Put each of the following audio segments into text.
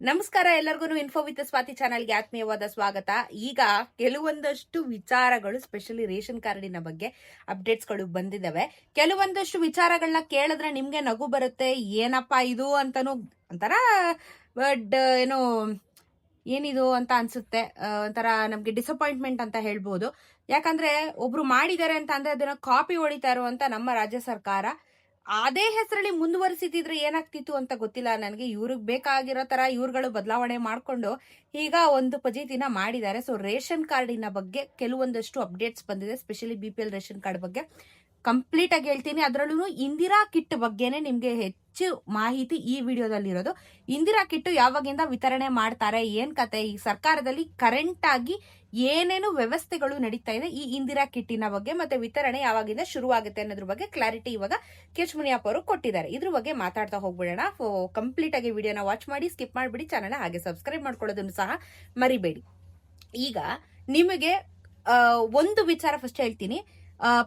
ನಮಸ್ಕಾರ, ಎಲ್ಲರಿಗೂ info with Swati ಚಾನಲ್ಗೆ ಆತ್ಮೀಯವಾದ ಸ್ವಾಗತ. ಈಗ ಕೆಲವೊಂದಷ್ಟು ವಿಚಾರಗಳು ಸ್ಪೆಷಲಿ ರೇಷನ್ ಕಾರ್ಡಿನ ಬಗ್ಗೆ ಅಪ್ಡೇಟ್ಸ್ಗಳು ಬಂದಿದ್ದಾವೆ ಕೆಲವೊಂದಷ್ಟು ವಿಚಾರಗಳನ್ನ ಕೇಳಿದ್ರೆ ನಿಮ್ಗೆ ನಗು ಬರುತ್ತೆ. ಏನಪ್ಪಾ ಇದು ಅಂತಾನು ಒಂಥರ ಬಟ್ ಏನು ಏನಿದು ಅಂತ ಅನ್ಸುತ್ತೆ. ಒಂಥರ ನಮ್ಗೆ ಡಿಸಪಾಯಿಂಟ್ಮೆಂಟ್ ಅಂತ ಹೇಳ್ಬೋದು. ಯಾಕಂದ್ರೆ ಒಬ್ರು ಮಾಡಿದ್ದಾರೆ ಅಂತ ಅಂದ್ರೆ ಅದನ್ನ ಕಾಪಿ ಹೊಡಿತಾ ಇರುವಂತ ನಮ್ಮ ರಾಜ್ಯ ಸರ್ಕಾರ. ಅದೇ ಹೆಸರಲ್ಲಿ ಮುಂದುವರಿಸಿದ್ರೆ ಏನಾಗ್ತಿತ್ತು ಅಂತ ಗೊತ್ತಿಲ್ಲ. ನನಗೆ ಇವ್ರಿಗೆ ಬೇಕಾಗಿರೋ ತರ ಇವ್ರುಗಳು ಬದಲಾವಣೆ ಮಾಡಿಕೊಂಡು ಈಗ ಒಂದು ಪಜೀತಿನ ಮಾಡಿದ್ದಾರೆ. ಸೊ ರೇಷನ್ ಕಾರ್ಡಿನ ಬಗ್ಗೆ ಕೆಲವೊಂದಷ್ಟು ಅಪ್ಡೇಟ್ಸ್ ಬಂದಿದೆ. Specially B P L ration card ಬಗ್ಗೆ. ಕಂಪ್ಲೀಟ್ ಆಗಿ ಹೇಳ್ತೀನಿ. ಅದರಲ್ಲೂ ಇಂದಿರಾ ಕಿಟ್ ಬಗ್ಗೆನೇ ನಿಮ್ಗೆ ಹೆಚ್ಚು ಮಾಹಿತಿ ಈ ವಿಡಿಯೋದಲ್ಲಿ ಇರೋದು ಇಂದಿರಾ ಕಿಟ್ ಯಾವಾಗಿಂದ ವಿತರಣೆ ಮಾಡ್ತಾರೆ, ಏನ್ ಕತೆ, ಈ ಸರ್ಕಾರದಲ್ಲಿ ಕರೆಂಟ್ ಆಗಿ ಏನೇನು ವ್ಯವಸ್ಥೆಗಳು ನಡೀತಾ ಇದೆ ಈ ಇಂದಿರಾ ಕಿಟ್ಟಿನ ಬಗ್ಗೆ ಮತ್ತೆ ವಿತರಣೆ ಯಾವಾಗಿಂದ ಶುರುವಾಗುತ್ತೆ ಅನ್ನೋದ್ರ ಬಗ್ಗೆ ಕ್ಲಾರಿಟಿ ಇವಾಗ ಕೆಚ್ ಮುನಿಯಪ್ಪ ಅವರು ಕೊಟ್ಟಿದ್ದಾರೆ. ಇದ್ರ ಬಗ್ಗೆ ಮಾತಾಡ್ತಾ ಹೋಗ್ಬಿಡೋಣ. ಕಂಪ್ಲೀಟ್ ಆಗಿ ವಿಡಿಯೋನ ವಾಚ್ ಮಾಡಿ ಸ್ಕಿಪ್ ಮಾಡಿಬಿಡಿ ಚಾನಲ್ ಹಾಗೆ ಸಬ್ಸ್ಕ್ರೈಬ್ ಮಾಡ್ಕೊಳ್ಳೋದನ್ನು ಸಹ ಮರಿಬೇಡಿ. ಈಗ ನಿಮಗೆ ಒಂದು ವಿಚಾರ ಫಸ್ಟ್ ಹೇಳ್ತೀನಿ.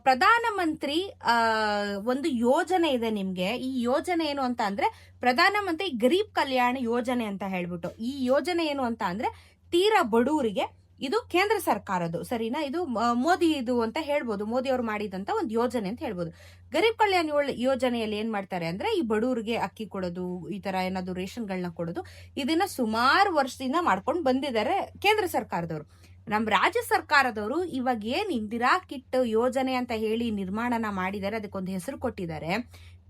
ಪ್ರಧಾನಮಂತ್ರಿ ಒಂದು ಯೋಜನೆ ಇದೆ ನಿಮ್ಗೆ. ಈ ಯೋಜನೆ ಏನು ಅಂತ ಅಂದ್ರೆ ಪ್ರಧಾನಮಂತ್ರಿ ಗರೀಬ್ ಕಲ್ಯಾಣ ಯೋಜನೆ ಅಂತ ಹೇಳ್ಬಿಟ್ಟು. ಈ ಯೋಜನೆ ಏನು ಅಂತ ಅಂದ್ರೆ ತೀರಾ ಬಡವರಿಗೆ ಇದು ಕೇಂದ್ರ ಸರ್ಕಾರದ್ದು. ಸರಿನಾ? ಇದು ಮೋದಿ ಇದು ಅಂತ ಹೇಳ್ಬೋದು. ಮೋದಿ ಅವರು ಮಾಡಿದಂತ ಒಂದು ಯೋಜನೆ ಅಂತ ಹೇಳ್ಬೋದು. ಗರೀಬ್ ಕಲ್ಯಾಣ ಯೋಜನೆಯಲ್ಲಿ ಏನ್ ಮಾಡ್ತಾರೆ ಅಂದ್ರೆ ಈ ಬಡವರಿಗೆ ಅಕ್ಕಿ ಕೊಡೋದು, ಈ ತರ ಏನಾದ್ರು ರೇಷನ್ಗಳನ್ನ ಕೊಡೋದು, ಇದನ್ನ ಸುಮಾರು ವರ್ಷದಿಂದ ಮಾಡ್ಕೊಂಡು ಬಂದಿದ್ದಾರೆ ಕೇಂದ್ರ ಸರ್ಕಾರದವರು. ನಮ್ಮ ರಾಜ್ಯ ಸರ್ಕಾರದವರು ಇವಾಗ ಏನು ಇಂದಿರಾ ಕಿಟ್ ಯೋಜನೆ ಅಂತ ಹೇಳಿ ನಿರ್ಮಾಣನ ಮಾಡಿದ್ದಾರೆ ಅದಕ್ಕೊಂದು ಹೆಸರು ಕೊಟ್ಟಿದ್ದಾರೆ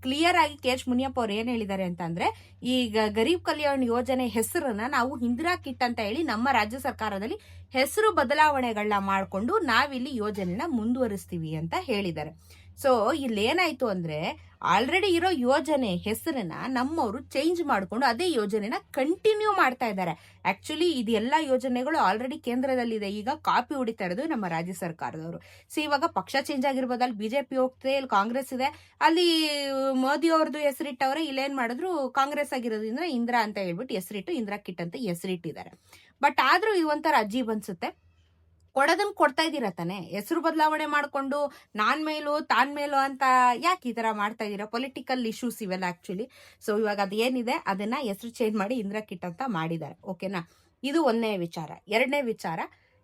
ಕ್ಲಿಯರ್ ಆಗಿ ಕೆ ಎಚ್ ಮುನಿಯಪ್ಪ ಅವ್ರು ಏನ್ ಹೇಳಿದ್ದಾರೆ ಅಂತಂದ್ರೆ, ಈಗ ಗರೀಬ್ ಕಲ್ಯಾಣ್ ಯೋಜನೆ ಹೆಸರನ್ನ ನಾವು ಇಂದಿರಾ ಕಿಟ್ ಅಂತ ಹೇಳಿ ನಮ್ಮ ರಾಜ್ಯ ಸರ್ಕಾರದಲ್ಲಿ ಹೆಸರು ಬದಲಾವಣೆಗಳನ್ನ ಮಾಡಿಕೊಂಡು ನಾವಿಲ್ಲಿ ಯೋಜನೆನ ಮುಂದುವರಿಸ್ತೀವಿ ಅಂತ ಹೇಳಿದ್ದಾರೆ ಸೊ ಇಲ್ಲಿ ಏನಾಯ್ತು ಅಂದ್ರೆ ಆಲ್ರೆಡಿ ಇರೋ ಯೋಜನೆ ಹೆಸರನ್ನ ನಮ್ಮವರು ಚೇಂಜ್ ಮಾಡಿಕೊಂಡು ಅದೇ ಯೋಜನೆನ ಕಂಟಿನ್ಯೂ ಮಾಡ್ತಾ ಇದ್ದಾರೆ. ಆಕ್ಚುಲಿ ಇದೆಲ್ಲ ಯೋಜನೆಗಳು ಆಲ್ರೆಡಿ ಕೇಂದ್ರದಲ್ಲಿದೆ. ಈಗ ಕಾಪಿ ಹೊಡಿತಾ ಇರೋದು ನಮ್ಮ ರಾಜ್ಯ ಸರ್ಕಾರದವರು. ಸೊ ಇವಾಗ ಪಕ್ಷ ಚೇಂಜ್ ಆಗಿರ್ಬೋದು, ಅಲ್ಲಿ ಬಿಜೆಪಿ ಹೋಗ್ತದೆ ಇಲ್ಲಿ ಕಾಂಗ್ರೆಸ್ ಇದೆ. ಅಲ್ಲಿ ಮೋದಿ ಅವ್ರದ್ದು ಹೆಸರಿಟ್ಟವ್ರೆ, ಇಲ್ಲೇನ್ ಮಾಡಿದ್ರು ಕಾಂಗ್ರೆಸ್ ಆಗಿರೋದ್ರಿಂದ ಇಂದಿರಾ ಅಂತ ಹೇಳ್ಬಿಟ್ಟು ಹೆಸರಿಟ್ಟು, ಇಂದಿರಾ ಕಿಟ್ ಅಂತ ಹೆಸರಿಟ್ಟಿದ್ದಾರೆ. ಬಟ್ ಆದ್ರೂ ಇದು ಒಂಥರ ಅಜ್ಜಿ ಅನ್ಸುತ್ತೆ. ಕೊಡೋದನ್ನ ಕೊಡ್ತಾ ಇದ್ದೀರಾ ತಾನೆ? ಹೆಸರು ಬದಲಾವಣೆ ಮಾಡಿಕೊಂಡು ನಾನ್ ಮೇಲು, ತಾನ್ ಮೇಲು ಅಂತ ಯಾಕೆ ಈ ತರ ಮಾಡ್ತಾ ಇದ್ದೀರಾ? ಪೊಲಿಟಿಕಲ್ ಇಶ್ಯೂಸ್ ಇವೆಲ್ಲ ಆಕ್ಚುಲಿ ಸೊ ಇವಾಗ ಅದೇನಿದೆ, ಅದನ್ನ ಹೆಸರು ಚೇಂಜ್ ಮಾಡಿ ಇಂದ್ರ ಕಿಟ್ ಅಂತ ಮಾಡಿದ್ದಾರೆ. ಓಕೆನಾ ಇದು ಒಂದನೇ ವಿಚಾರ. ಎರಡನೇ ವಿಚಾರ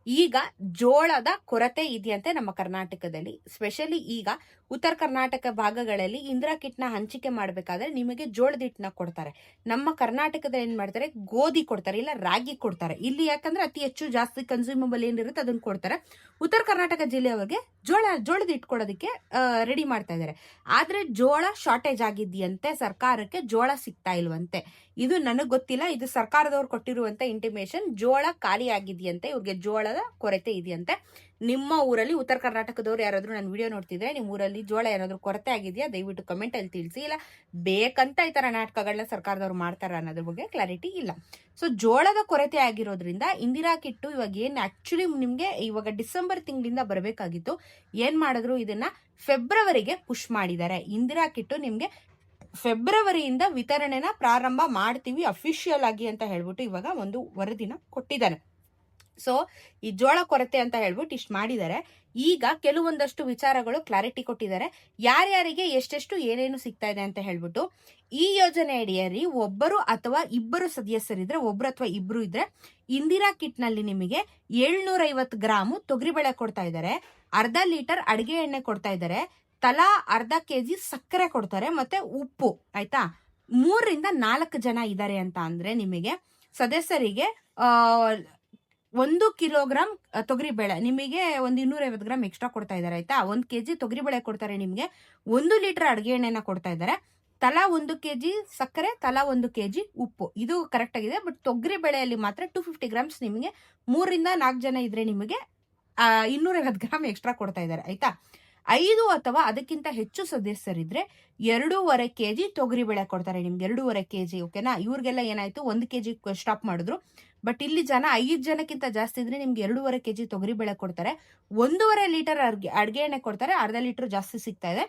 ಈಗ ಜೋಳದ ಕೊರತೆ ಇದೆಯಂತೆ ನಮ್ಮ ಕರ್ನಾಟಕದಲ್ಲಿ. ಸ್ಪೆಷಲಿ ಈಗ ಉತ್ತರ ಕರ್ನಾಟಕ ಭಾಗಗಳಲ್ಲಿ ಇಂದಿರಾ ಕಿಟ್ನ ಹಂಚಿಕೆ ಮಾಡಬೇಕಾದ್ರೆ ನಿಮಗೆ ಜೋಳದ ಹಿಟ್ಟನ್ನ ಕೊಡ್ತಾರೆ. ನಮ್ಮ ಕರ್ನಾಟಕದಲ್ಲಿ ಏನ್ ಮಾಡ್ತಾರೆ? ಗೋಧಿ ಕೊಡ್ತಾರೆ, ಇಲ್ಲ ರಾಗಿ ಕೊಡ್ತಾರೆ. ಇಲ್ಲಿ ಯಾಕಂದ್ರೆ ಅತಿ ಹೆಚ್ಚು ಜಾಸ್ತಿ ಕನ್ಸ್ಯೂಮಬಲ್ ಏನಿರುತ್ತೆ ಅದನ್ನ ಕೊಡ್ತಾರೆ. ಉತ್ತರ ಕರ್ನಾಟಕ ಜಿಲ್ಲೆಯವರಿಗೆ ಜೋಳ, ಜೋಳದ ಹಿಟ್ಟು ಕೊಡೋದಕ್ಕೆ ರೆಡಿ ಮಾಡ್ತಾ ಇದ್ದಾರೆ. ಆದ್ರೆ ಜೋಳ ಶಾರ್ಟೇಜ್ ಆಗಿದೆಯಂತೆ ಸರ್ಕಾರಕ್ಕೆ ಜೋಳ ಸಿಗ್ತಾ ಇಲ್ವಂತೆ. ಇದು ನನಗೆ ಗೊತ್ತಿಲ್ಲ, ಇದು ಸರ್ಕಾರದವ್ರು ಕೊಟ್ಟಿರುವಂತ ಇಂಟಿಮೇಶನ್ ಜೋಳ ಖಾಲಿ ಆಗಿದೆಯಂತೆ ಇವ್ರಿಗೆ ಜೋಳದ ಕೊರತೆ ಇದೆಯಂತೆ. ನಿಮ್ಮ ಊರಲ್ಲಿ ಉತ್ತರ ಕರ್ನಾಟಕದವ್ರು ಯಾರಾದ್ರೂ ನನ್ನ ವಿಡಿಯೋ ನೋಡ್ತಿದ್ರೆ ನಿಮ್ಮ ಊರಲ್ಲಿ ಜೋಳ ಏನಾದರೂ ಕೊರತೆ ಆಗಿದೆಯಾ? ದಯವಿಟ್ಟು ಕಮೆಂಟ್ ಅಲ್ಲಿ ತಿಳಿಸಿ. ಇಲ್ಲ, ಬೇಕಂತ ಈ ತರ ನಾಟಕಗಳನ್ನ ಸರ್ಕಾರದವ್ರು ಮಾಡ್ತಾರ ಅನ್ನೋದ್ರ ಬಗ್ಗೆ ಕ್ಲಾರಿಟಿ ಇಲ್ಲ. ಸೊ ಜೋಳದ ಕೊರತೆ ಆಗಿರೋದ್ರಿಂದ ಇಂದಿರಾ ಕಿಟ್ಟು ಇವಾಗ ಏನ್ ಆಕ್ಚುಲಿ ನಿಮಗೆ ಇವಾಗ ಡಿಸೆಂಬರ್ ತಿಂಗಳಿಂದ ಬರಬೇಕಾಗಿತ್ತು. ಏನ್ ಮಾಡಿದ್ರು? ಇದನ್ನ ಫೆಬ್ರವರಿಗೆ ಪುಷ್ ಮಾಡಿದ್ದಾರೆ. ಇಂದಿರಾ ಕಿಟ್ಟು ನಿಮಗೆ ಫೆಬ್ರವರಿಯಿಂದ ವಿತರಣೆನ ಪ್ರಾರಂಭ ಮಾಡ್ತೀವಿ ಅಫಿಷಿಯಲ್ ಆಗಿ ಅಂತ ಹೇಳ್ಬಿಟ್ಟು ಇವಾಗ ಒಂದು ವರದಿನ ಕೊಟ್ಟಿದ್ದಾರೆ. ಸೊ ಈ ಜೋಳ ಕೊರತೆ ಅಂತ ಹೇಳ್ಬಿಟ್ಟು ಇಷ್ಟು ಮಾಡಿದ್ದಾರೆ ಈಗ ಕೆಲವೊಂದಷ್ಟು ವಿಚಾರಗಳು ಕ್ಲಾರಿಟಿ ಕೊಟ್ಟಿದ್ದಾರೆ ಯಾರ್ಯಾರಿಗೆ ಎಷ್ಟೆಷ್ಟು ಏನೇನು ಸಿಗ್ತಾ ಇದೆ ಅಂತ ಹೇಳ್ಬಿಟ್ಟು ಈ ಯೋಜನೆ ಅಡಿಯಲ್ಲಿ ಒಬ್ಬರು ಅಥವಾ ಇಬ್ಬರು ಸದಸ್ಯರಿದ್ರೆ, ಒಬ್ರು ಅಥವಾ ಇಬ್ರು ಇದ್ರೆ ಇಂದಿರಾ ಕಿಟ್ನಲ್ಲಿ ನಿಮಗೆ ಏಳ್ನೂರ ಐವತ್ತು ಗ್ರಾಮು ತೊಗರಿಬೇಳೆ ಕೊಡ್ತಾ ಇದ್ದಾರೆ. ಅರ್ಧ ಲೀಟರ್ ಅಡಿಗೆ ಎಣ್ಣೆ ಕೊಡ್ತಾ ಇದ್ದಾರೆ. ತಲಾ ಅರ್ಧ ಕೆಜಿ ಸಕ್ಕರೆ ಕೊಡ್ತಾರೆ ಮತ್ತೆ ಉಪ್ಪು, ಆಯ್ತಾ? ಮೂರರಿಂದ ನಾಲ್ಕು ಜನ ಇದ್ದಾರೆ ಅಂತ ಅಂದ್ರೆ ನಿಮಗೆ ಸದಸ್ಯರಿಗೆ ಒಂದು ಕಿಲೋಗ್ರಾಮ್ ತೊಗರಿಬೇಳೆ. ನಿಮಗೆ ಒಂದು ಇನ್ನೂರೈವತ್ತು ಗ್ರಾಮ್ ಎಕ್ಸ್ಟ್ರಾ ಕೊಡ್ತಾ ಇದ್ದಾರೆ, ಆಯ್ತಾ? ಒಂದು ಕೆಜಿ ತೊಗರಿಬೇಳೆ ಕೊಡ್ತಾರೆ ನಿಮಗೆ. ಒಂದು ಲೀಟರ್ ಅಡುಗೆ ಎಣ್ಣೆನ ಕೊಡ್ತಾ ಇದ್ದಾರೆ. ತಲಾ ಒಂದು ಕೆಜಿ ಸಕ್ಕರೆ, ತಲಾ ಒಂದು ಕೆಜಿ ಉಪ್ಪು. ಇದು ಕರೆಕ್ಟ್ ಆಗಿದೆ ಬಟ್ ತೊಗರಿ ಬೆಳೆಯಲ್ಲಿ ಮಾತ್ರ ಟೂ ಫಿಫ್ಟಿ ಗ್ರಾಮ್ಸ್ ನಿಮಗೆ ಮೂರರಿಂದ ನಾಲ್ಕು ಜನ ಇದ್ರೆ ನಿಮಗೆ ಇನ್ನೂರೈವತ್ತು ಗ್ರಾಮ್ ಎಕ್ಸ್ಟ್ರಾ ಕೊಡ್ತಾ ಇದ್ದಾರೆ, ಆಯ್ತಾ? ಐದು ಅಥವಾ ಅದಕ್ಕಿಂತ ಹೆಚ್ಚು ಸದಸ್ಯರಿದ್ರೆ ಎರಡೂವರೆ ಕೆಜಿ ತೊಗರಿ ಬೇಳೆ ಕೊಡ್ತಾರೆ ನಿಮ್ಗೆ, ಎರಡೂವರೆ ಕೆಜಿ ಓಕೆನಾ ಇವ್ರಿಗೆಲ್ಲ ಏನಾಯ್ತು? ಒಂದು ಕೆಜಿ ಸ್ಟಾಪ್ ಮಾಡಿದ್ರು. ಬಟ್ ಇಲ್ಲಿ ಜನ ಐದು ಜನಕ್ಕಿಂತ ಜಾಸ್ತಿ ಇದ್ರೆ ನಿಮ್ಗೆ ಎರಡೂವರೆ ಕೆಜಿ ತೊಗರಿ ಬೆಳೆ ಕೊಡ್ತಾರೆ. ಒಂದೂವರೆ ಲೀಟರ್ ಅಡುಗೆ ಎಣ್ಣೆ ಕೊಡ್ತಾರೆ. ಅರ್ಧ ಲೀಟರ್ ಜಾಸ್ತಿ ಸಿಗ್ತಾ ಇದೆ.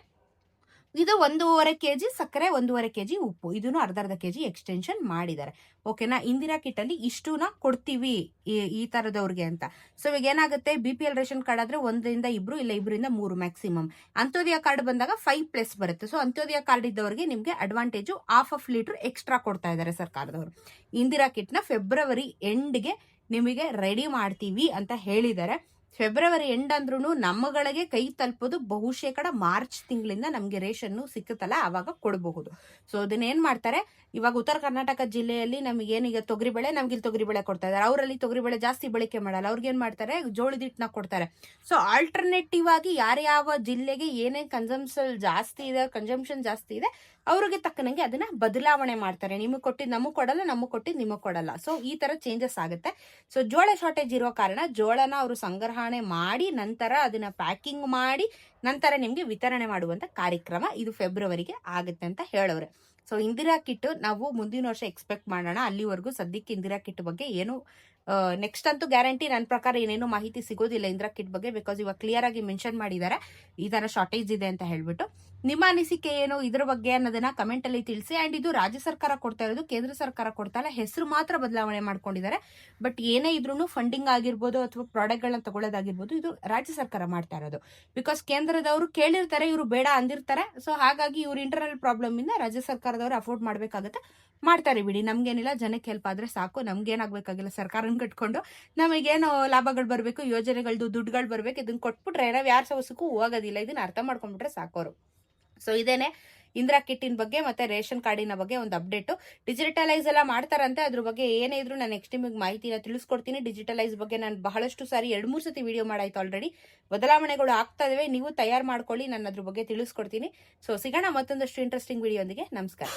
ಇದು ಒಂದೂವರೆ ಕೆಜಿ ಸಕ್ಕರೆ, ಒಂದೂವರೆ ಕೆಜಿ ಉಪ್ಪು. ಇದನ್ನು ಅರ್ಧ ಅರ್ಧ ಕೆಜಿ ಎಕ್ಸ್ಟೆನ್ಷನ್ ಮಾಡಿದ್ದಾರೆ. ಓಕೆನಾ ಇಂದಿರಾ ಕಿಟ್ ಅಲ್ಲಿ ಇಷ್ಟುನ ಕೊಡ್ತೀವಿ ಈ- ತರದವ್ರಿಗೆ ಅಂತ. ಸೊ ಇವಾಗ ಏನಾಗುತ್ತೆ B P L ration card ಆದ್ರೆ ಒಂದರಿಂದ ಇಬ್ರು, ಇಲ್ಲ ಇಬ್ಬರಿಂದ ಮೂರು ಮ್ಯಾಕ್ಸಿಮಮ್ ಅಂತ್ಯೋದಯ ಕಾರ್ಡ್ ಬಂದಾಗ ಫೈವ್ ಪ್ಲಸ್ ಬರುತ್ತೆ. ಸೊ ಅಂತ್ಯೋದಯ ಕಾರ್ಡ್ ಇದ್ದವರಿಗೆ ನಿಮಗೆ advantage half of litre extra ಕೊಡ್ತಾ ಇದ್ದಾರೆ ಸರ್ಕಾರದವರು. ಇಂದಿರಾ ಕಿಟ್ನ ಫೆಬ್ರವರಿ ಎಂಡ್ಗೆ ನಿಮಗೆ ರೆಡಿ ಮಾಡ್ತೀವಿ ಅಂತ ಹೇಳಿದ್ದಾರೆ. ಫೆಬ್ರವರಿ ಎಂಡ್ ಅಂದ್ರೂ ನಮ್ಮಗಳಿಗೆ ಕೈ ತಲುಪೋದು ಬಹುಶೇಕಡ ಮಾರ್ಚ್ ತಿಂಗಳಿಂದ ನಮಗೆ ರೇಷನ್ನು ಸಿಕ್ಕುತ್ತಲ್ಲ ಆವಾಗ ಕೊಡಬಹುದು. ಸೊ ಅದನ್ನೇನು ಮಾಡ್ತಾರೆ? ಇವಾಗ ಉತ್ತರ ಕರ್ನಾಟಕ ಜಿಲ್ಲೆಯಲ್ಲಿ ನಮಗೆ ಏನೀಗ ತೊಗರಿಬೇಳೆ ನಮ್ಗೆ ಇಲ್ಲಿ ತೊಗರಿಬೇಳೆ ಕೊಡ್ತಾ ಇದ್ದಾರೆ ಅವರಲ್ಲಿ ತೊಗರಿಬೇಳೆ ಜಾಸ್ತಿ ಬಳಕೆ ಮಾಡಲ್ಲ. ಅವ್ರಿಗೆ ಏನ್ ಮಾಡ್ತಾರೆ? ಜೋಳದ ಹಿಟ್ಟನ್ನ ಕೊಡ್ತಾರೆ. ಸೊ ಆಲ್ಟರ್ನೇಟಿವ್ ಆಗಿ ಯಾರ್ಯಾವ ಜಿಲ್ಲೆಗೆ ಏನೇ ಕನ್ಸಂಪ್ಷನ್ ಜಾಸ್ತಿ ಇದೆ ಕನ್ಸಂಪ್ಷನ್ ಜಾಸ್ತಿ ಇದೆ, ಅವ್ರಿಗೆ ತಕ್ಕನಂಗೆ ಅದನ್ನ ಬದಲಾವಣೆ ಮಾಡ್ತಾರೆ. ನಿಮಗೆ ಕೊಟ್ಟಿದ್ದು ನಮಗೆ ಕೊಡಲ್ಲ, ನಮಗೆ ಕೊಟ್ಟಿದ್ದು ನಿಮಗೆ ಕೊಡಲ್ಲ. ಸೊ ಈ ತರ ಚೇಂಜಸ್ ಆಗುತ್ತೆ. ಸೊ ಜೋಳ ಶಾರ್ಟೇಜ್ ಇರೋ ಕಾರಣ ಜೋಳನ ಅವರು ಸಂಗ್ರಹಣೆ ಮಾಡಿ ನಂತರ ಅದನ್ನ ಪ್ಯಾಕಿಂಗ್ ಮಾಡಿ ನಂತರ ನಿಮ್ಗೆ ವಿತರಣೆ ಮಾಡುವಂತ ಕಾರ್ಯಕ್ರಮ ಇದು ಫೆಬ್ರವರಿಗೆ ಆಗುತ್ತೆ ಅಂತ ಹೇಳವ್ರೆ ಸೊ ಇಂದಿರಾ ಕಿಟ್ ನಾವು ಮುಂದಿನ ವರ್ಷ ಎಕ್ಸ್ಪೆಕ್ಟ್ ಮಾಡೋಣ. ಅಲ್ಲಿವರೆಗೂ ಸದ್ಯಕ್ಕೆ ಇಂದಿರಾ ಕಿಟ್ ಬಗ್ಗೆ ಏನು ನೆಕ್ಸ್ಟ್ ಅಂತೂ ಗ್ಯಾರಂಟಿ ನನ್ನ ಪ್ರಕಾರ ಏನೇನು ಮಾಹಿತಿ ಸಿಗೋದಿಲ್ಲ ಇಂದಿರಾ ಕಿಟ್ ಬಗ್ಗೆ ಬಿಕಾಸ್ ಇವಾಗ ಕ್ಲಿಯರ್ ಆಗಿ ಮೆನ್ಷನ್ ಮಾಡಿದ್ದಾರೆ. ಈ ತರ ಶಾರ್ಟೇಜ್ ಇದೆ ಅಂತ ಹೇಳ್ಬಿಟ್ಟು. ನಿಮ್ಮ ಅನಿಸಿಕೆ ಏನು? ಇದ್ರ ಬಗ್ಗೆ ಅನ್ನೋದನ್ನ ಕಮೆಂಟ್ ಅಲ್ಲಿ ತಿಳಿಸಿ. ಅಂಡ್ ಇದು ರಾಜ್ಯ ಸರ್ಕಾರ ಕೊಡ್ತಾ ಇರೋದು, ಕೇಂದ್ರ ಸರ್ಕಾರ ಕೊಡ್ತಾ ಇಲ್ಲ. ಹೆಸರು ಮಾತ್ರ ಬದಲಾವಣೆ ಮಾಡ್ಕೊಂಡಿದ್ದಾರೆ. ಬಟ್ ಏನೇ ಇದ್ರೂ ಫಂಡಿಂಗ್ ಆಗಿರ್ಬೋದು ಅಥವಾ ಪ್ರಾಡಕ್ಟ್ಗಳನ್ನ ತಗೊಳ್ಳೋದಾಗಿರ್ಬೋದು, ಇದು ರಾಜ್ಯ ಸರ್ಕಾರ ಮಾಡ್ತಾ ಇರೋದು. ಬಿಕಾಸ್ ಕೇಂದ್ರದವರು ಕೇಳಿರ್ತಾರೆ, ಇವರು ಬೇಡ ಅಂದಿರ್ತಾರೆ. ಸೊ ಹಾಗಾಗಿ ಇವ್ರ ಇಂಟರ್ನಲ್ ಪ್ರಾಬ್ಲಮ್ ಇಂದ ರಾಜ್ಯ ಸರ್ಕಾರದವರು ಅಫೋರ್ಡ್ ಮಾಡ್ಬೇಕಾಗತ್ತೆ. ಮಾಡ್ತಾರೆ ಬಿಡಿ. ನಮ್ಗೇನಿಲ್ಲ, ಜನಕ್ಕೆ ಹೆಲ್ಪ್ ಆದ್ರೆ ಸಾಕು. ನಮ್ಗೇನಾಗ್ಬೇಕಾಗಿಲ್ಲ, ಸರ್ಕಾರನ ಕಟ್ಕೊಂಡು ನಮಗೇನು ಲಾಭಗಳು ಬರಬೇಕು ಯೋಜನೆಗಳದ್ದು ದುಡ್ಡುಗಳು ಬರಬೇಕು ಇದನ್ನ ಕೊಟ್ಬಿಟ್ರೆ ನಾವು ಯಾರ ಸವಸಕ್ಕೂ ಹೋಗೋದಿಲ್ಲ. ಇದನ್ನ ಅರ್ಥ ಮಾಡ್ಕೊಂಡ್ಬಿಟ್ರೆ ಸಾಕೋರು. ಸೊ ಇದೇನೆ ಇಂದಿರಾ ಕಿಟ್ಟಿನ ಬಗ್ಗೆ ಮತ್ತೆ ರೇಷನ್ ಕಾರ್ಡಿನ ಬಗ್ಗೆ ಒಂದು ಅಪ್ಡೇಟ್ ಡಿಜಿಟಲೈಸ್ ಎಲ್ಲ ಮಾಡ್ತಾರಂತೆ. ಅದ್ರ ಬಗ್ಗೆ ಏನೇ ಇದ್ರು ನಾನು ನೆಕ್ಸ್ಟ್ ನಿಮಗೆ ಮಾಹಿತಿನ ತಿಳಿಸ್ಕೊಡ್ತೀನಿ. ಡಿಜಿಟಲೈಸ್ ಬಗ್ಗೆ ನಾನು ಬಹಳಷ್ಟು ಸಾರಿ ಎರಡು ಮೂರು ಸತಿ ವಿಡಿಯೋ ಮಾಡಾಯ್ತು ಆಲ್ರೆಡಿ ಬದಲಾವಣೆಗಳು ಆಗ್ತಾ ಇದಾವೆ. ನೀವು ತಯಾರು ಮಾಡ್ಕೊಳ್ಳಿ. ನಾನು ಅದ್ರ ಬಗ್ಗೆ ತಿಳಿಸ್ಕೊಡ್ತೀನಿ. ಸೊ ಸಿಗೋಣ ಮತ್ತೊಂದಷ್ಟು ಇಂಟ್ರೆಸ್ಟಿಂಗ್ ವಿಡಿಯೋ ನಮಸ್ಕಾರ.